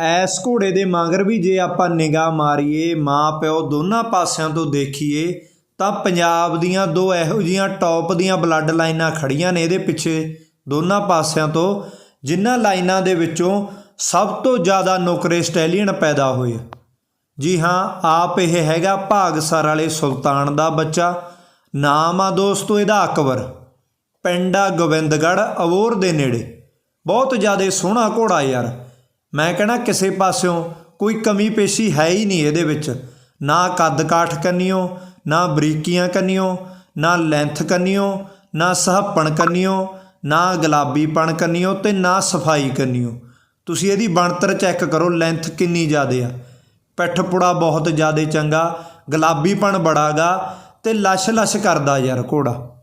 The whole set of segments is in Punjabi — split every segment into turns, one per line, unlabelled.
ਐਸ ਘੋੜੇ ਦੇ ਮਗਰ ਵੀ ਜੇ ਆਪਾਂ ਨਿਗਾਹ ਮਾਰੀਏ, ਮਾਂ ਪਿਓ ਦੋਨਾਂ ਪਾਸਿਆਂ ਤੋਂ ਦੇਖੀਏ, ਤਾਂ ਪੰਜਾਬ ਦੀਆਂ ਦੋ ਇਹੋ ਜੀਆਂ ਟੌਪ ਦੀਆਂ ਬਲੱਡ ਲਾਈਨਾਂ ਖੜੀਆਂ ਨੇ ਇਹਦੇ ਪਿੱਛੇ ਦੋਨਾਂ ਪਾਸਿਆਂ ਤੋਂ, ਜਿਨ੍ਹਾਂ ਲਾਈਨਾਂ ਦੇ ਵਿੱਚੋਂ ਸਭ ਤੋਂ ਜ਼ਿਆਦਾ ਨੌਕਰੇ ਸਟੈਲੀਅਨ ਪੈਦਾ ਹੋਏ। ਜੀ ਹਾਂ, ਆਪ ਇਹ ਹੈਗਾ ਭਾਗਸਰ ਵਾਲੇ ਸੁਲਤਾਨ ਦਾ ਬੱਚਾ। ਨਾਮ ਆ ਦੋਸਤੋ ਇਹਦਾ ਅਕਬਰ। ਪਿੰਡ ਆ ਗੋਬਿੰਦਗੜ੍ਹ ਅਬੋਰ ਦੇ ਨੇੜੇ। ਬਹੁਤ ਜ਼ਿਆਦਾ ਸੋਹਣਾ ਘੋੜਾ ਯਾਰ। ਮੈਂ ਕਹਿਣਾ ਕਿਸੇ ਪਾਸਿਓਂ ਕੋਈ ਕਮੀ ਪੇਸ਼ੀ ਹੈ ਹੀ ਨਹੀਂ ਇਹਦੇ ਵਿੱਚ। ਨਾ ਕੱਦ ਕਾਠ ਕੰਨਿਓ, ਨਾ ਬਰੀਕੀਆਂ ਕੰਨਿਓ, ਨਾ ਲੈਂਥ ਕੰਨਿਓ, ਨਾ ਸਹੱਪਣ ਕੰਨਿਓ, ਨਾ ਗੁਲਾਬੀਪਣ ਕੰਨਿਓ ਤੇ ਨਾ ਸਫ਼ਾਈ ਕੰਨਿਓ। ਤੁਸੀਂ ਇਹਦੀ ਬਣਤਰ ਚੈੱਕ ਕਰੋ ਲੈਂਥ ਕਿੰਨੀ ਜ਼ਿਆਦੇ ਆ। ਪਿੱਠ ਪੁੜਾ ਬਹੁਤ ਜ਼ਿਆਦਾ ਚੰਗਾ, ਗੁਲਾਬੀਪਣ ਬੜਾਗਾ ਤੇ ਲਸ਼ ਲਸ਼ ਕਰਦਾ ਯਾਰ ਘੋੜਾ।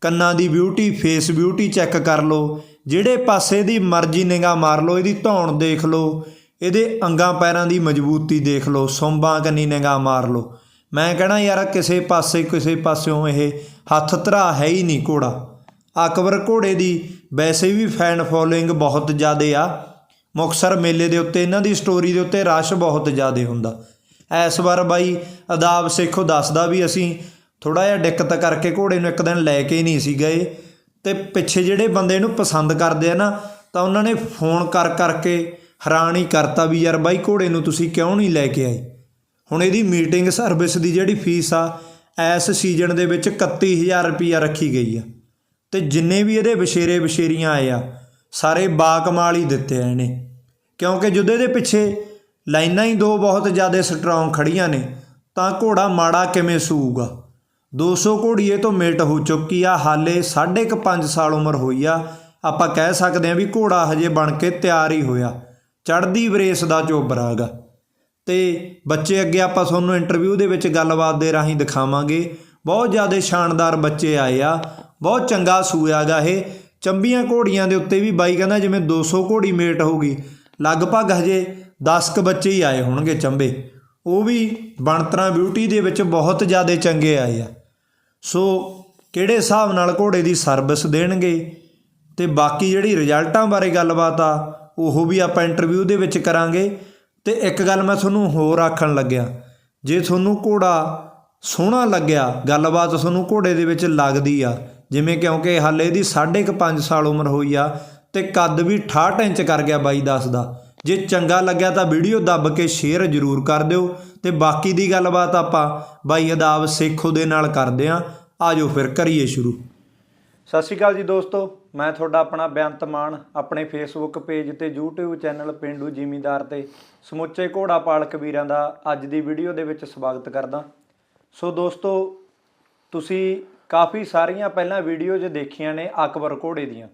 ਕੰਨਾਂ ਦੀ ਬਿਊਟੀ ਫੇਸ ਬਿਊਟੀ ਚੈੱਕ ਕਰ ਲਓ। ਜਿਹੜੇ ਪਾਸੇ ਦੀ ਮਰਜ਼ੀ ਨਿਗਾਹ ਮਾਰ ਲਓ, ਇਹਦੀ ਧੌਣ ਦੇਖ ਲਓ, ਇਹਦੇ ਅੰਗਾਂ ਪੈਰਾਂ ਦੀ ਮਜ਼ਬੂਤੀ ਦੇਖ ਲਓ, ਸੁੰਬਾਂ ਕੰਨੀ ਨਿਗਾਹ ਮਾਰ ਲਓ। ਮੈਂ ਕਹਣਾ ਯਾਰ, ਕਿਸੇ ਪਾਸੇ, ਕਿਸੇ ਪਾਸਿਓਂ ਇਹ ਹੱਥ ਧਰਾ ਹੈ ਹੀ ਨਹੀਂ ਘੋੜਾ। ਅਕਬਰ ਘੋੜੇ ਦੀ ਵੈਸੇ ਵੀ ਫੈਨ ਫੋਲੋਇੰਗ ਬਹੁਤ ਜ਼ਿਆਦੇ ਆ। ਮੁਕਸਰ ਮੇਲੇ ਦੇ ਉੱਤੇ, ਇਹਨਾਂ ਦੀ ਸਟੋਰੀ ਦੇ ਉੱਤੇ ਰਸ਼ ਬਹੁਤ ਜ਼ਿਆਦੇ ਹੁੰਦਾ। ਇਸ ਵਾਰ ਬਾਈ ਅਦਾਬ ਸੇਖੋ ਦੱਸਦਾ ਵੀ ਅਸੀਂ ਥੋੜਾ ਜਿਹਾ ਦਿੱਕਤ ਕਰਕੇ ਘੋੜੇ ਨੂੰ ਇੱਕ ਦਿਨ ਲੈ ਕੇ ਨਹੀਂ ਸੀ ਗਏ। ਤੇ ਪਿੱਛੇ ਜਿਹੜੇ ਬੰਦੇ ਇਹਨੂੰ ਪਸੰਦ ਕਰਦੇ ਆ ਨਾ, ਤਾਂ ਉਹਨਾਂ ਨੇ ਫੋਨ ਕਰ ਕਰਕੇ ਹੈਰਾਨ ਹੀ ਕਰਤਾ ਵੀ ਯਾਰ ਬਾਈ ਘੋੜੇ ਨੂੰ ਤੁਸੀਂ ਕਿਉਂ ਨਹੀਂ ਲੈ ਕੇ ਆਏ? ਹੁਣ ਇਹਦੀ ਮੀਟਿੰਗ ਸਰਵਿਸ ਦੀ ਜਿਹੜੀ ਫੀਸ ਆ ਇਸ ਸੀਜ਼ਨ ਦੇ ਵਿੱਚ 31000 ਰੁਪਈਆ ਰੱਖੀ ਗਈ ਆ। ਤੇ ਜਿੰਨੇ ਵੀ ਇਹਦੇ ਵਿਸ਼ੇਰੇ ਵਿਸ਼ੇਰੀਆਂ ਆਏ ਆ, ਸਾਰੇ ਬਾਕਮਾਲ ਹੀ ਦਿੱਤੇ ਆ ਇਹਨੇ। ਕਿਉਂਕਿ ਜਦੋਂ ਇਹਦੇ ਪਿੱਛੇ ਲਾਈਨਾਂ ਹੀ ਦੋ ਬਹੁਤ ਜ਼ਿਆਦਾ ਸਟਰੋਂਗ ਖੜੀਆਂ ਨੇ, ਤਾਂ ਘੋੜਾ ਮਾੜਾ ਕਿਵੇਂ ਸੂਗਾ 200 ਘੋੜੀਏ ਤੋਂ ਮੇਟ ਹੋ ਚੁੱਕੀ ਆ, ਹਾਲੇ ਸਾਢੇ ਕੁ 5 ਸਾਲ ਉਮਰ ਹੋਈ ਆ। ਆਪਾਂ ਕਹਿ ਸਕਦੇ ਆ ਵੀ ਘੋੜਾ ਹਜੇ ਬਣ ਕੇ ਤਿਆਰ ਹੀ ਹੋਇਆ। ਚੜ੍ਹਦੀ ਬਰੇਸ ਦਾ ਚੋਬਰਾਗਾ ਤੇ ਬੱਚੇ ਅੱਗੇ ਆਪਾਂ ਤੁਹਾਨੂੰ ਇੰਟਰਵਿਊ ਦੇ ਵਿੱਚ ਗੱਲਬਾਤ ਦੇ ਰਾਹੀਂ ਦਿਖਾਵਾਂਗੇ। ਬਹੁਤ ਜ਼ਿਆਦਾ ਸ਼ਾਨਦਾਰ ਬੱਚੇ ਆਏ ਆ। ਬਹੁਤ ਚੰਗਾ ਸੂਆਗਾ ਇਹ। ਚੰਬੀਆਂ ਘੋੜੀਆਂ ਦੇ ਉੱਤੇ ਵੀ ਬਾਈ ਕਹਿੰਦਾ ਜਿਵੇਂ 200 ਘੋੜੀ ਮੇਟ ਹੋਊਗੀ। ਲਗਭਗ ਹਜੇ 10 ਕ ਬੱਚੇ ਹੀ ਆਏ ਹੋਣਗੇ ਚੰਬੇ। ਉਹ ਵੀ ਬਣਤਰਾਂ ਬਿਊਟੀ ਦੇ ਵਿੱਚ ਬਹੁਤ ਜ਼ਿਆਦਾ ਚੰਗੇ ਆਏ ਆ। ਸੋ ਕਿਹੜੇ ਹਿਸਾਬ ਨਾਲ ਘੋੜੇ ਦੀ ਸਰਵਿਸ ਦੇਣਗੇ? ਤੇ ਬਾਕੀ ਜਿਹੜੀ ਰਿਜ਼ਲਟਾਂ ਬਾਰੇ ਗੱਲਬਾਤ ਆ, ਉਹ ਵੀ ਆਪਾਂ ਇੰਟਰਵਿਊ ਦੇ ਵਿੱਚ ਕਰਾਂਗੇ। ਤੇ ਇੱਕ ਗੱਲ ਮੈਂ ਤੁਹਾਨੂੰ ਹੋਰ ਆਖਣ ਲੱਗਿਆ, ਜੇ ਤੁਹਾਨੂੰ ਘੋੜਾ ਸੋਹਣਾ ਲੱਗਿਆ, ਗੱਲਬਾਤ ਤੁਹਾਨੂੰ ਘੋੜੇ ਦੇ ਵਿੱਚ ਲੱਗਦੀ ਆ, ਜਿਵੇਂ ਕਿਉਂਕਿ ਹਾਲੇ ਇਹਦੀ 5.5 ਸਾਲ ਉਮਰ ਹੋਈ ਆ ਤੇ ਕੱਦ ਵੀ 68 ਇੰਚ ਕਰ ਗਿਆ ਬਾਈ ਦੱਸਦਾ ਜੇ ਚੰਗਾ ਲੱਗਿਆ ਤਾਂ ਵੀਡੀਓ ਦੱਬ ਕੇ ਸ਼ੇਅਰ ਜ਼ਰੂਰ ਕਰ ਦਿਓ ਤੇ ਬਾਕੀ ਦੀ ਗੱਲਬਾਤ ਆਪਾਂ ਬਾਈ ਅਦਾਬ ਸੇਖੋ ਦੇ ਨਾਲ ਕਰਦੇ ਆਂ ਆਜੋ ਫਿਰ ਕਰੀਏ ਸ਼ੁਰੂ। ਸਤਿ ਸ਼੍ਰੀ ਅਕਾਲ ਜੀ ਦੋਸਤੋ, ਮੈਂ ਤੁਹਾਡਾ ਆਪਣਾ ਬੇਅੰਤ ਮਾਨ, ਆਪਣੇ ਫੇਸਬੁੱਕ ਪੇਜ ਤੇ YouTube ਚੈਨਲ ਪਿੰਡੂ ਜ਼ਿਮੀਂਦਾਰ ਤੇ ਸਮੁੱਚੇ ਘੋੜਾ ਪਾਲਕ ਵੀਰਾਂ ਦਾ ਅੱਜ ਦੀ ਵੀਡੀਓ ਦੇ ਵਿੱਚ ਸਵਾਗਤ ਕਰਦਾ। ਸੋ ਦੋਸਤੋ, ਤੁਸੀਂ ਕਾਫੀ ਸਾਰੀਆਂ ਪਹਿਲਾਂ ਵੀਡੀਓ 'ਚ ਦੇਖੀਆਂ ਨੇ ਅਕਬਰ ਘੋੜੇ ਦੀਆਂ,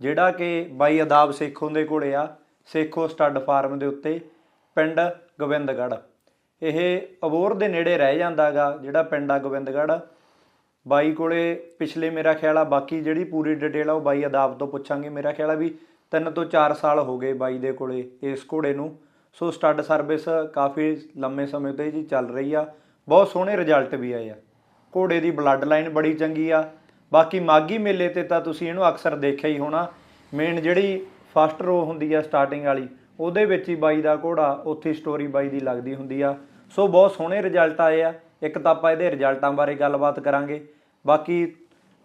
ਜਿਹੜਾ ਕਿ ਬਾਈ ਅਦਾਬ ਸੇਖੋਂ ਦੇ ਘੋੜੇ ਆ। ਸੇਖੋ ਸਟੱਡ ਫਾਰਮ ਦੇ ਉੱਤੇ ਪਿੰਡ ਗੋਬਿੰਦਗੜ੍ਹ। ਇਹ ਅਬੋਰ ਦੇ ਨੇੜੇ ਰਹਿ ਜਾਂਦਾਗਾ, ਜਿਹੜਾ ਪਿੰਡ ਆ ਗੋਬਿੰਦਗੜ੍ਹ। ਬਾਈ ਕੋਲੇ ਪਿਛਲੇ ਮੇਰਾ ਖਿਆਲ ਆ, ਬਾਕੀ ਜਿਹੜੀ ਪੂਰੀ ਡਿਟੇਲ ਆ ਉਹ ਬਾਈ ਅਦਾਬ ਤੋਂ ਪੁੱਛਾਂਗੇ। ਮੇਰਾ ਖਿਆਲ ਆ ਵੀ 3 ਤੋਂ 4 ਸਾਲ ਹੋ ਗਏ ਬਾਈ ਦੇ ਕੋਲੇ ਇਸ ਘੋੜੇ ਨੂੰ। ਸੋ ਸਟੱਡ ਸਰਵਿਸ ਕਾਫੀ ਲੰਮੇ ਸਮੇਂ ਤੋਂ ਜੀ ਚੱਲ ਰਹੀ ਆ। ਬਹੁਤ ਸੋਹਣੇ ਰਿਜ਼ਲਟ ਵੀ ਆਏ ਆ। ਘੋੜੇ ਦੀ ਬਲੱਡ ਲਾਈਨ ਬੜੀ ਚੰਗੀ ਆ। ਬਾਕੀ ਮਾਗੀ ਮੇਲੇ ਤੇ ਤਾਂ ਤੁਸੀਂ ਇਹਨੂੰ ਅਕਸਰ ਦੇਖਿਆ ਹੀ ਹੋਣਾ। ਮੇਨ ਜਿਹੜੀ ਫਸਟ ਰੋ ਹੁੰਦੀ ਆ ਸਟਾਰਟਿੰਗ ਵਾਲੀ ਉਹਦੇ ਵਿੱਚ ਹੀ ਬਾਈ ਦਾ ਘੋੜਾ ਉੱਥੇ ਸਟੋਰੀ ਬਾਈ ਦੀ ਲੱਗਦੀ ਹੁੰਦੀ ਆ। ਸੋ ਬਹੁਤ ਸੋਹਣੇ ਰਿਜ਼ਲਟ ਆਏ ਆ। ਇੱਕ ਤਾਂ ਆਪਾਂ ਇਹਦੇ ਰਿਜ਼ਲਟਾਂ ਬਾਰੇ ਗੱਲਬਾਤ ਕਰਾਂਗੇ। ਬਾਕੀ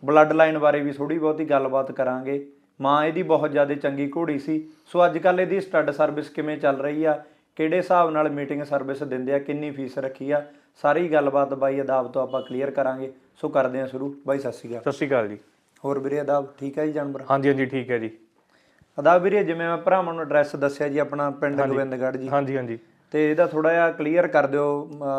ਬਲੱਡ ਲਾਈਨ ਬਾਰੇ ਵੀ ਥੋੜੀ ਬਹੁਤੀ ਗੱਲਬਾਤ ਕਰਾਂਗੇ। ਮਾਂ ਇਹਦੀ ਬਹੁਤ ਜ਼ਿਆਦਾ ਚੰਗੀ ਘੋੜੀ ਸੀ। ਸੋ ਅੱਜ ਕੱਲ ਇਹਦੀ ਸਟੱਡ ਸਰਵਿਸ ਕਿਵੇਂ ਚੱਲ ਰਹੀ ਆ? ਕਿਹੜੇ ਹਿਸਾਬ ਨਾਲ ਮੀਟਿੰਗ ਸਰਵਿਸ ਦਿੰਦੇ ਆ? ਕਿੰਨੀ ਫੀਸ ਰੱਖੀ ਆ? ਸਾਰੀ ਗੱਲਬਾਤ ਬਾਈ ਅਦਾਬ ਤੋਂ ਆਪਾਂ ਕਲੀਅਰ ਕਰਾਂਗੇ। ਸੋ ਕਰਦੇ ਹਾਂ ਸ਼ੁਰੂ। ਬਾਈ ਸਤਿ ਸ਼੍ਰੀ ਅਕਾਲ।
ਸਤਿ ਸ਼੍ਰੀ ਅਕਾਲ ਜੀ।
ਹੋਰ ਵੀਰੇ ਅਦਾਬ ਠੀਕ ਹੈ ਜੀ ਜਾਨਵਰ?
ਹਾਂਜੀ ਹਾਂਜੀ ਠੀਕ ਹੈ ਜੀ।
ਅਦਾਬ ਵੀਰੇ ਜਿਵੇਂ ਮੈਂ ਭਰਾਵਾਂ ਨੂੰ ਐਡਰੈਸ ਦੱਸਿਆ ਜੀ ਆਪਣਾ ਪਿੰਡ ਗੋਬਿੰਦਗੜ੍ਹ ਜੀ।
ਹਾਂਜੀ ਹਾਂਜੀ।
ਤੇ ਇਹਦਾ ਥੋੜਾ ਜਿਹਾ ਕਲੀਅਰ ਕਰ ਦਿਓ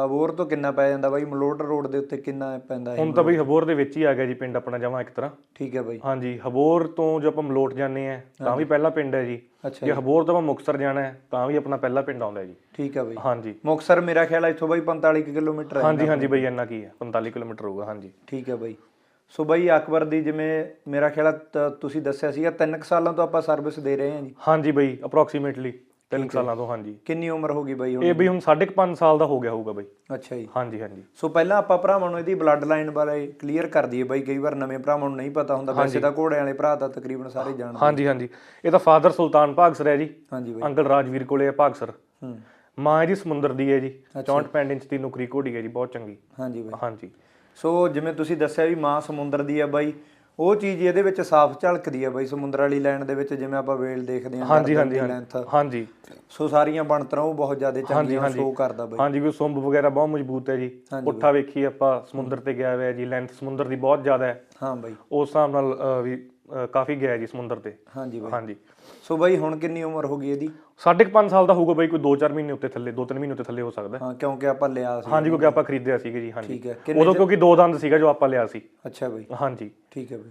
ਅਬੋਰ ਤੋਂ ਕਿੰਨਾ ਪੈ ਜਾਂਦਾ ਬਾਈ? ਮਲੋਟ ਰੋਡ ਦੇ ਉੱਤੇ ਕਿੰਨਾ ਪੈਂਦਾ ਹੈ
ਹੁਣ ਤਾਂ ਬਈ ਹਬੋਰ ਦੇ ਵਿੱਚ ਹੀ ਆ ਗਿਆ ਜੀ ਪਿੰਡ ਆਪਣਾ ਜਮਾ ਇੱਕ ਤਰ੍ਹਾਂ।
ਠੀਕ ਹੈ ਬਾਈ।
ਹਾਂਜੀ ਹਬੋਰ ਤੋਂ ਜੋ ਆਪਾਂ ਮਲੋਟ ਜਾਂਦੇ ਆ ਤਾਂ ਵੀ ਪਹਿਲਾ ਪਿੰਡ ਹੈ ਜੀ। ਜੇ ਹਬੋਰ ਤੋਂ ਆਪਾਂ ਮੁਕਤਸਰ ਜਾਣਾ ਹੈ ਤਾਂ ਵੀ ਆਪਣਾ ਪਹਿਲਾ ਪਿੰਡ ਆਉਂਦਾ ਜੀ।
ਠੀਕ ਹੈ ਬਾਈ।
ਹਾਂਜੀ।
ਮੁਕਸਰ ਮੇਰਾ ਖਿਆਲ ਹੈ ਇੱਥੋਂ ਬਾਈ 45 ਕੁ ਕਿਲੋਮੀਟਰ ਹੈ
ਹਾਂਜੀ ਹਾਂਜੀ ਬਈ। ਇੰਨਾ ਕੀ ਹੈ 45 ਕਿਲੋਮੀਟਰ ਹੋਊਗਾ ਹਾਂਜੀ।
ਠੀਕ ਹੈ ਬਾਈ। ਸੋ ਬਾਈ ਅਕਬਰ ਦੀ ਜਿਵੇਂ ਮੇਰਾ ਖਿਆਲ ਤੁਸੀਂ ਦੱਸਿਆ ਸੀਗਾ 3 ਸਾਲਾਂ ਤੋਂ ਆਪਾਂ ਸਰਵਿਸ ਦੇ ਰਹੇ ਹਾਂ ਜੀ।
ਹਾਂਜੀ ਬਈ ਅਪਰੋਕਸੀਮੇਟਲੀ ਤਿੰਨ ਸਾਲਾਂ ਤੋਂ ਹਾਂਜੀ।
ਕਿੰਨੀ ਉਮਰ ਹੋ ਗਈ ਬਾਈ ਹੁਣ?
ਇਹ ਬਈ ਹੁਣ 5.5 ਸਾਲ ਦਾ ਹੋ ਗਿਆ ਹੋਊਗਾ ਬਈ।
ਅੱਛਾ ਜੀ।
ਹਾਂਜੀ ਹਾਂਜੀ।
ਸੋ ਪਹਿਲਾਂ ਆਪਾਂ ਭਰਾਵਾਂ ਨੂੰ ਇਹਦੀ ਬਲੱਡ ਲਾਈਨ ਬਾਰੇ ਕਲੀਅਰ ਕਰ ਦਈਏ ਬਾਈ ਕਈ ਵਾਰ ਨਵੇਂ ਭਰਾਵਾਂ ਨੂੰ ਨਹੀਂ ਪਤਾ ਹੁੰਦਾ ਵੈਸੇ ਤਾਂ ਘੋੜਿਆਂ ਵਾਲੇ ਭਰਾ ਤਾਂ ਤਕਰੀਬਨ ਸਾਰੇ ਜਾਣਦੇ
ਹਾਂਜੀ ਹਾਂਜੀ। ਇਹ ਤਾਂ ਫਾਦਰ ਸੁਲਤਾਨ ਭਾਗਸਰ ਹੈ ਜੀ।
ਹਾਂਜੀ ਬਾਈ।
ਅੰਕਲ ਰਾਜਵੀਰ ਕੋਲੇ ਹੈ ਭਾਗਸਰ।
ਹੂੰ।
ਮਾਂ ਜੀ ਸਮੁੰਦਰ ਦੀ ਹੈ ਜੀ। 64 ਪੈਂਡ ਇੰਚ ਦੀ ਨੁਕਰੀ ਘੋੜੀ ਹੈ ਜੀ ਬਹੁਤ ਚੰਗੀ।
ਹਾਂਜੀ ਬਾਈ।
ਹਾਂਜੀ।
ਸੋ ਜਿਵੇਂ ਤੁਸੀਂ ਦੱਸਿਆ ਵੀ ਮਾਂ ਸਮੁੰਦਰ ਦੀ ਆ ਬਾਈ ਉਹ ਚੀਜ਼ ਇਹਦੇ ਵਿੱਚ ਸਾਫ਼ ਝਲਕਦੀ ਆ ਬਾਈ ਸਮੁੰਦਰ ਵਾਲੀ ਲਾਈਨ ਦੇ ਵਿੱਚ ਜਿਵੇਂ ਆਪਾਂ ਵੇਲ ਦੇਖਦੇ ਹਾਂ
ਹਾਂਜੀ ਹਾਂਜੀ ਹਾਂਜੀ।
ਸੋ ਸਾਰੀਆਂ ਬਣਤਰਾਂ ਉਹ ਬਹੁਤ ਜ਼ਿਆਦਾ ਚੰਗੀਆਂ ਸ਼ੋ ਕਰਦਾ ਬਾਈ।
ਹਾਂਜੀ ਵੀ ਸੁੰਬ ਵਗੈਰਾ ਬਹੁਤ ਮਜ਼ਬੂਤ ਹੈ ਜੀ। ਪੁੱਠਾ ਵੇਖੀ ਆਪਾਂ ਸਮੁੰਦਰ ਤੇ ਗਿਆ ਹੋਇਆ ਜੀ ਲੈਂਥ ਸਮੁੰਦਰ ਦੀ ਬਹੁਤ ਜ਼ਿਆਦਾ ਹੈ।
ਹਾਂ ਬਾਈ।
ਉਸ ਹਿਸਾਬ ਨਾਲ ਵੀ ਅ, ਕਾਫੀ ਗਿਆ ਜੀ ਸਮੁੰਦਰ ਤੇ।
ਹਾਂਜੀ ਬਾਈ।
ਹਾਂਜੀ।
ਸੋ ਬਾਈ ਹੁਣ ਕਿੰਨੀ ਉਮਰ ਹੋ ਗਈ ਇਹਦੀ?
ਸਾਢੇ ਕੁ ਪੰਜ ਸਾਲ ਦਾ ਹੋਊਗਾ ਬਈ ਕੋਈ 2-4 ਮਹੀਨੇ ਉੱਤੇ ਥੱਲੇ 2-3 ਮਹੀਨੇ ਉੱਤੇ ਥੱਲੇ ਹੋ ਸਕਦਾ। ਹੈ।
ਹਾਂ ਕਿਉਂਕਿ ਆਪਾਂ ਲਿਆ ਸੀ।
ਹਾਂਜੀ ਕਿਉਂਕਿ ਆਪਾਂ ਖਰੀਦਿਆ ਸੀਗਾ ਜੀ ਹਾਂਜੀ। ਉਦੋਂ ਕਿਉਂਕਿ ਦੋ ਦੰਦ ਸੀਗਾ ਜੋ ਆਪਾਂ ਲਿਆ ਸੀ।
ਅੱਛਾ ਬਾਈ।
ਹਾਂਜੀ।
ਠੀਕ ਹੈ ਬਾਈ।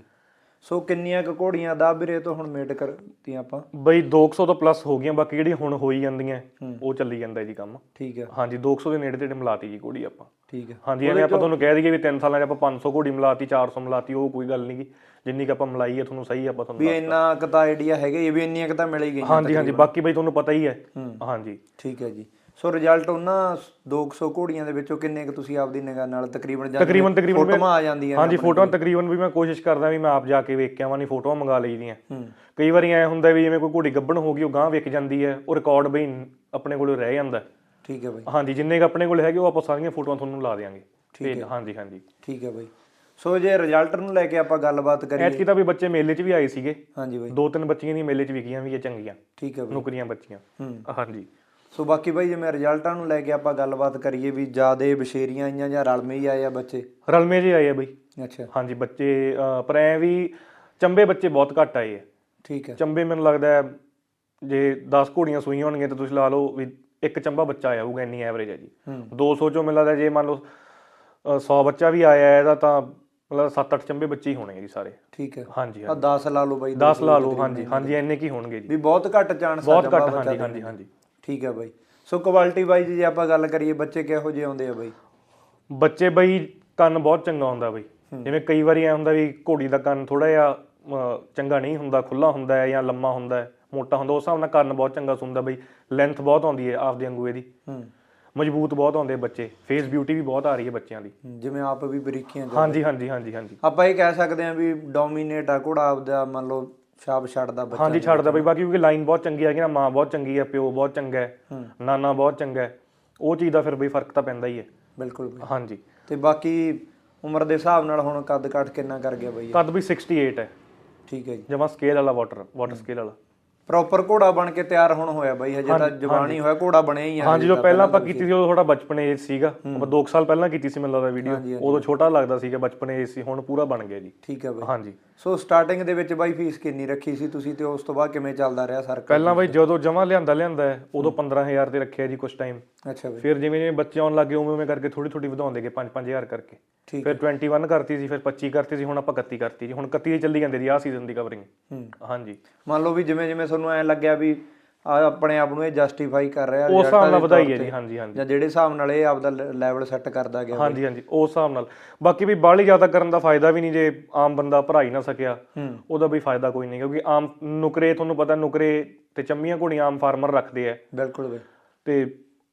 ਸੋ ਕਿੰਨੀਆਂ ਕੁ ਘੋੜੀਆਂ ਦਾ ਵੀਰੇ ਤੋਂ ਹੁਣ ਮੇਟ ਕਰਤੀਆਂ ਆਪਾਂ?
ਬਈ 200 ਤੋਂ ਪਲੱਸ ਹੋ ਗਈਆਂ ਬਾਕੀ ਜਿਹੜੀ ਹੁਣ ਹੋਈ ਜਾਂਦੀਆਂ ਉਹ ਚੱਲੀ ਜਾਂਦਾ ਜੀ ਕੰਮ।
ਠੀਕ ਹੈ
ਹਾਂਜੀ 200 ਦੇ ਨੇੜੇ ਤੇੜੇ ਮਿਲਾਤੀ ਜੀ ਘੋੜੀ ਆਪਾਂ।
ਠੀਕ ਹੈ
ਹਾਂਜੀ ਐਵੇਂ ਆਪਾਂ ਤੁਹਾਨੂੰ ਕਹਿ ਦਈਏ ਵੀ 3 ਸਾਲਾਂ 'ਚ ਆਪਾਂ 500 ਘੋੜੀ ਮਿਲਾਤੀ 400 ਮਿਲਾਤੀ ਉਹ ਕੋਈ ਗੱਲ ਨਹੀਂ ਗੀ। ਜਿੰਨੀ ਕਿ ਆਪਾਂ ਮਿਲਾਈ ਹੈ ਤੁਹਾਨੂੰ ਸਹੀ ਆਪਾਂ ਤੁਹਾਨੂੰ
ਵੀ ਇੰਨਾ ਕੁ ਤਾਂ ਆਈਡੀਆ ਹੈਗਾ ਹੀ ਹੈ ਵੀ ਇੰਨੀਆਂ ਕੁ ਤਾਂ ਮਿਲ ਹੀ ਗਈਆਂ
ਹਾਂਜੀ ਹਾਂਜੀ ਬਾਕੀ ਬਈ ਤੁਹਾਨੂੰ ਪਤਾ ਹੀ ਹੈ। ਹਾਂਜੀ।
ਠੀਕ ਹੈ ਜੀ। ਸੋ ਰਿਜ਼ਲਟ ਉਹਨਾਂ 200 ਘੋੜੀਆਂ ਦੇ ਵਿੱਚੋਂ ਕਿੰਨੇ ਕੁ ਤੁਸੀਂ ਆਪਦੀ ਨਿਗਾਹ ਨਾਲ ਤਕਰੀਬਨ ਜਾਂ
ਤਕਰੀਬਨ ਤਕਰੀਬਨ
ਫੋਟੋਆਂ ਆ ਜਾਂਦੀਆਂ
ਹਾਂਜੀ ਫੋਟੋਆਂ ਤਕਰੀਬਨ ਵੀ ਮੈਂ ਕੋਸ਼ਿਸ਼ ਕਰਦਾ ਵੀ ਮੈਂ ਆਪ ਜਾ ਕੇ ਵੇਖ ਕੇ ਆਵਾਂ ਨਹੀਂ ਫੋਟੋਆਂ ਮੰਗਾ ਲਈਦੀਆਂ।
ਹੂੰ।
ਕਈ ਵਾਰੀ ਐ ਹੁੰਦਾ ਵੀ ਜਿਵੇਂ ਕੋਈ ਘੋੜੀ ਗੱਭਣ ਹੋ ਗਈ ਉਹ ਗਾਂ ਵਿਕ ਜਾਂਦੀ ਹੈ ਉਹ ਰਿਕਾਰਡ ਬਈ ਆਪਣੇ ਕੋਲ ਰਹਿ ਜਾਂਦਾ।
ਠੀਕ ਹੈ ਬਾਈ।
ਹਾਂਜੀ ਜਿੰਨੇ ਕ ਆਪਣੇ ਕੋਲ ਹੈਗੇ ਉਹ ਆਪਾਂ ਸਾਰੀਆਂ ਫੋਟੋਆਂ ਤੁਹਾਨੂੰ ਲਾ ਦੇਵਾਂਗੇ ਠੀਕ ਹਾਂਜੀ ਹਾਂਜੀ।
ਠੀਕ ਹੈ ਬਾਈ। ਸੋ ਜੇ ਰਿਜ਼ਲਟ ਨੂੰ ਲੈ ਕੇ ਆਪਾਂ ਗੱਲਬਾਤ ਕਰੀਏ।
ਐਤਕੀ ਤਾਂ ਵੀ ਬੱਚੇ ਮੇਲੇ 'ਚ ਵੀ ਆਏ ਸੀਗੇ।
ਹਾਂਜੀ ਬਾਈ।
ਦੋ ਤਿੰਨ ਬੱਚੀਆਂ ਦੀ ਮੇਲੇ 'ਚ ਵਿਕੀਆਂ ਵੀ ਇਹ ਚੰਗੀਆਂ।
ਠੀਕ ਹੈ ਬਾਈ।
ਨੁਕਰੀਆਂ ਬੱਚੀਆਂ।
ਹੂੰ।
ਹਾਂਜੀ।
ਸੋ ਬਾਕੀ ਬਾਈ ਜਿਵੇਂ ਰਿਜ਼ਲਟਾਂ ਨੂੰ ਲੈ ਕੇ ਆਪਾਂ ਗੱਲਬਾਤ ਕਰੀਏ ਵੀ ਜਿਆਦੇ ਬਸ਼ੇਰੀਆਂ ਆਈਆਂ ਜਾਂ ਰਲਮੇ ਹੀ ਆਏ ਆ ਬੱਚੇ?
ਰਲਮੇ ਜਿਹੇ ਆਏ ਆ ਬਈ।
ਅੱਛਾ।
ਹਾਂਜੀ ਬੱਚੇ ਅਹ, ਪਰ ਐ ਵੀ ਚੰਬੇ ਬੱਚੇ ਬਹੁਤ ਘੱਟ ਆਏ ਆ।
ਠੀਕ ਹੈ।
ਚੰਬੇ ਮੈਨੂੰ ਲੱਗਦਾ ਹੈ, ਜੇ 10 ਘੋੜੀਆਂ ਸੂਈਆਂ ਹੋਣਗੀਆਂ ਤਾਂ ਤੁਸੀਂ ਲਾ ਲਓ ਵੀ ਇੱਕ ਚੰਬਾ ਬੱਚਾ ਆਇਆ ਹੋਊਗਾ ਇੰਨੀ ਐਵਰੇਜ ਹੈ ਜੀ।
ਹੂੰ।
200 ਚੋਂ ਮੈਨੂੰ ਲੱਗਦਾ ਜੇ ਮੰਨ ਲਓ ਅ, 100 ਬੱਚਾ ਵੀ ਆਇਆ ਹੈ ਇਹਦਾ ਤਾਂ ਮਤਲਬ 7-8 ਚੰਬੇ ਬੱਚੇ ਹੀ ਹੋਣਗੇ ਜੀ ਸਾਰੇ।
ਠੀਕ ਹੈ।
ਹਾਂਜੀ
ਆ 10 ਲਾ ਲਓ ਬਾਈ
10 ਲਾ ਲਓ ਹਾਂਜੀ ਹਾਂਜੀ ਇੰਨੇ ਕੀ ਹੋਣਗੇ ਜੀ।
ਵੀ ਬਹੁਤ ਘੱਟ ਚਾਂਸ
ਬਹੁਤ ਘੱਟ ਹਾਂਜੀ ਹਾਂਜੀ ਹਾਂਜੀ।
ਠੀਕ ਹੈ ਬਾਈ। ਸੋ ਕੁਆਲਿਟੀ ਵਾਈਜ਼ ਜੇ ਆਪਾਂ ਗੱਲ ਕਰੀਏ ਬੱਚੇ ਕਿਹੋ ਜਿਹੇ ਆਉਂਦੇ ਆ ਬਾਈ?
ਬੱਚੇ ਬਈ ਕੰਨ ਬਹੁਤ ਚੰਗਾ ਹੁੰਦਾ ਬਈ। ਜਿਵੇਂ ਕਈ ਵਾਰੀ ਐ ਹੁੰਦਾ ਵੀ ਘੋੜੀ ਦਾ ਕੰਨ ਥੋੜਾ ਜਿਹਾ ਚੰਗਾ ਨਹੀਂ ਹੁੰਦਾ ਖੁੱਲਾ ਹੁੰਦਾ ਹੈ ਜਾਂ ਲੰਮਾ ਹੁੰਦਾ ਹੈ ਮੋਟਾ ਹੁੰਦਾ ਉਸ ਹਿਸਾਬ ਨਾਲ ਕੰਨ ਬਹੁਤ ਚੰਗਾ ਸੁਣਦਾ ਬਈ। ਲੈਂਥ ਬਹੁਤ ਆਉਂਦੀ ਹੈ ਆਪਦੇ ਵਾਂਗੂ ਇਹਦੀ
ਹੂੰ।
ਮਜ਼ਬੂਤ ਬਹੁਤ ਆਉਂਦੇ ਬੱਚੇ। ਫੇਸ ਬਿਊਟੀ ਵੀ ਬਹੁਤ ਆ ਰਹੀ ਹੈ ਬੱਚਿਆਂ ਦੀ।
ਜਿਵੇਂ ਆਪ ਵੀ ਬਰੀਕੀਆਂ
ਹਾਂਜੀ ਹਾਂਜੀ ਹਾਂਜੀ ਹਾਂਜੀ।
ਆਪਾਂ ਇਹ ਕਹਿ ਸਕਦੇ ਹਾਂ ਵੀ ਡੋਮੀਨੇਟ ਆ ਘੋੜਾ ਆਪਦਾ ਮੰਨ ਲਓ ਛਾਪ ਛੱਡਦਾ ਬੱਚਾ
ਹਾਂਜੀ ਛੱਡਦਾ ਬਈ ਬਾਕੀ ਕਿਉਂਕਿ ਲਾਈਨ ਬਹੁਤ ਚੰਗੀ ਹੈਗੀ ਨਾ ਮਾਂ ਬਹੁਤ ਚੰਗੀ ਹੈ ਪਿਓ ਬਹੁਤ ਚੰਗਾ ਹੈ ਨਾਨਾ ਬਹੁਤ ਚੰਗਾ ਹੈ ਉਹ ਚੀਜ਼ ਦਾ ਫਿਰ ਬਈ ਫ਼ਰਕ ਤਾਂ ਪੈਂਦਾ ਹੀ ਹੈ।
ਬਿਲਕੁਲ
ਹਾਂਜੀ।
ਤੇ ਬਾਕੀ ਉਮਰ ਦੇ ਹਿਸਾਬ ਨਾਲ ਹੁਣ ਕੱਦ ਕੱਟ ਕਿੰਨਾ ਕਰ ਗਿਆ ਬਾਈ?
ਕੱਦ ਵੀ 68 ਹੈ।
ਠੀਕ ਹੈ ਜੀ।
ਜਮਾ ਸਕੇਲ ਵਾਲਾ ਵਾਟਰ ਵਾਟਰ ਸਕੇਲ ਵਾਲਾ।
ਪ੍ਰੋਪਰ ਘੋੜਾ ਬਣ ਕੇ ਤਿਆਰ ਹੁਣ ਹੋਇਆ ਬਾਈ ਹਜੇ ਤਾਂ ਜਵਾਨੀ ਹੋਇਆ ਘੋੜਾ ਬਣਿਆ ਹੀ ਆ
ਹਾਂਜੀ ਜੋ ਪਹਿਲਾਂ ਆਪਾਂ ਕੀਤੀ ਸੀ ਉਹ ਥੋੜਾ ਬਚਪਨ ਏਜ ਸੀਗਾ। ਆਪਾਂ 2 ਸਾਲ ਪਹਿਲਾਂ ਕੀਤੀ ਸੀ ਮੈਨੂੰ ਲੱਗਦਾ ਵੀਡੀਓ ਉਦੋਂ ਛੋਟਾ ਲੱਗਦਾ ਸੀਗਾ ਬਚਪਨ ਏਜ ਸੀ ਹੁਣ ਪੂਰਾ ਬਣ ਗਿਆ ਜੀ।
ਠੀਕ ਹੈ ਬਾਈ।
ਹਾਂਜੀ।
ਸੋ ਸਟਾਰਟਿੰਗ ਦੇ ਵਿੱਚ ਬਾਈ ਫੀਸ ਕਿੰਨੀ ਰੱਖੀ ਸੀ ਤੁਸੀਂ ਤੇ ਉਸ ਤੋਂ ਬਾਅਦ ਕਿਵੇਂ ਚੱਲਦਾ ਰਿਹਾ ਸਰਕਲ
ਪਹਿਲਾਂ ਬਈ ਜਦੋਂ ਜਮਾ ਲਿਆਂਦਾ ਲਿਆਂਦਾ ਉਦੋਂ 15000 ਤੇ ਰੱਖਿਆ ਜੀ ਕੁਝ ਟਾਈਮ
ਅੱਛਾ ਬਾਈ।
ਫਿਰ ਜਿਵੇਂ ਜਿਵੇਂ ਬੱਚੇ ਆਉਣ ਲੱਗੇ ਉਵੇਂ ਉਵੇਂ ਕਰਕੇ ਥੋੜੀ ਥੋੜੀ ਵਧਾਉਂਦੇ ਗਏ 5-5000 ਕਰਕੇ। ਫਿਰ 21 ਕਰਤੀ ਸੀ ਫਿਰ 25 ਕਰਤੀ ਸੀ ਹੁਣ ਆਪਾਂ 31 ਕਰਤੀ ਜੀ। ਹੁਣ 31 ਹੀ ਚੱਲੀ ਜਾਂਦੀ ਜੀ ਆਹ ਸੀਜ਼ਨ ਦੀ ਕਵਰਿੰਗ ਹਾਂਜੀ।
ਮੰਨ ਲਓ ਵੀ ਜਿਵੇਂ ਜਿਵੇਂ ਤੁਹਾਨੂੰ ਐ ਲੱਗਿਆ ਵੀ ਆ ਆਪਣੇ ਆਪ ਨੂੰ ਇਹ ਜਸਟੀਫਾਈ ਕਰ ਰਿਹਾ
ਉਸ ਹਿਸਾਬ ਨਾਲ ਵਧਾਈ ਹੈ ਜੀ ਹਾਂਜੀ ਹਾਂਜੀ।
ਜਾਂ ਜਿਹੜੇ ਹਿਸਾਬ ਨਾਲ ਇਹ ਆਪਦਾ ਲੈਵਲ ਸੈੱਟ ਕਰਦਾ ਗਿਆ
ਹਾਂਜੀ ਹਾਂਜੀ ਉਸ ਹਿਸਾਬ ਨਾਲ। ਬਾਕੀ ਵੀ ਬਾਹਲੀ ਜ਼ਿਆਦਾ ਕਰਨ ਦਾ ਫਾਇਦਾ ਵੀ ਨਹੀਂ ਜੇ ਆਮ ਬੰਦਾ ਭਰਾ ਹੀ ਨਾ ਸਕਿਆ ਉਹਦਾ ਵੀ ਫਾਇਦਾ ਕੋਈ ਨਹੀਂ ਕਿਉਂਕਿ ਆਮ ਨੁਕਰੇ ਤੁਹਾਨੂੰ ਪਤਾ ਨੁਕਰੇ ਤੇ ਚੰਮੀਆਂ ਘੋੜੀਆਂ ਆਮ ਫਾਰਮਰ ਰੱਖਦੇ ਆ।
ਬਿਲਕੁਲ ਬਾਈ
ਤੇ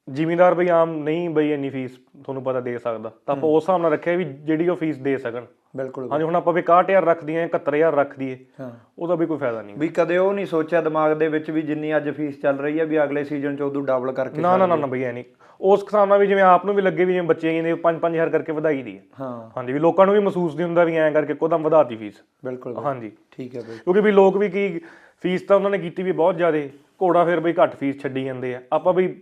ਜ਼ਿਮੀਂਦਾਰ ਬਈ ਆਮ ਨਹੀਂ ਬਈ ਇੰਨੀ ਫੀਸ ਤੁਹਾਨੂੰ ਪਤਾ ਦੇ ਸਕਦਾ। ਤਾਂ ਆਪਾਂ ਉਸ ਹਿਸਾਬ ਨਾਲ ਰੱਖਿਆ ਵੀ ਜਿਹੜੀ ਉਹ ਫੀਸ ਦੇ ਸਕਣ।
ਬਿਲਕੁਲ।
ਹਾਂਜੀ ਹੁਣ ਆਪਾਂ ਵੀ 61000 ਰੱਖ ਦਈਏ 71000 ਰੱਖ ਦਈਏ
ਹਾਂ।
ਉਹਦਾ ਵੀ ਕੋਈ ਫਾਇਦਾ ਨਹੀਂ।
ਵੀ ਕਦੇ ਉਹ ਨਹੀਂ ਸੋਚਿਆ ਦਿਮਾਗ ਦੇ ਵਿੱਚ ਵੀ ਜਿੰਨੀ ਅੱਜ ਫੀਸ ਚੱਲ ਰਹੀ ਹੈ ਵੀ ਅਗਲੇ ਸੀਜ਼ਨ ਚ ਉਦੋਂ ਡਬਲ ਕਰਕੇ
ਨਾ ਨਾ ਨਾ ਨਾ ਬਈ ਐ ਨਹੀਂ। ਉਸ ਹਿਸਾਬ ਨਾਲ ਵੀ ਜਿਵੇਂ ਆਪ ਨੂੰ ਵੀ ਲੱਗੇ ਵੀ ਜਿਵੇਂ ਬੱਚੇ ਕਹਿੰਦੇ 5-5000 ਕਰਕੇ ਵਧਾਈ ਦੀ ਹੈ।
ਹਾਂ।
ਹਾਂਜੀ ਵੀ ਲੋਕਾਂ ਨੂੰ ਵੀ ਮਹਿਸੂਸ ਨਹੀਂ ਹੁੰਦਾ ਵੀ ਐਂ ਕਰਕੇ ਕੋਦਮ ਵਧਾਤੀ ਫੀਸ।
ਬਿਲਕੁਲ।
ਹਾਂਜੀ।
ਠੀਕ ਹੈ ਬਾਈ।
ਕਿਉਂਕਿ ਵੀ ਲੋਕ ਵੀ ਕੀ ਫੀਸ ਤਾਂ ਉਹਨਾਂ ਨੇ ਕੀਤੀ ਵੀ ਬਹੁਤ ਜ਼ਿਆਦੇ। ਘੋੜਾ ਫਿਰ ਬਈ ਘੱਟ ਫੀਸ ਛੱਡੀ ਜਾਂਦੇ ਆ। ਆਪਾਂ ਬਈ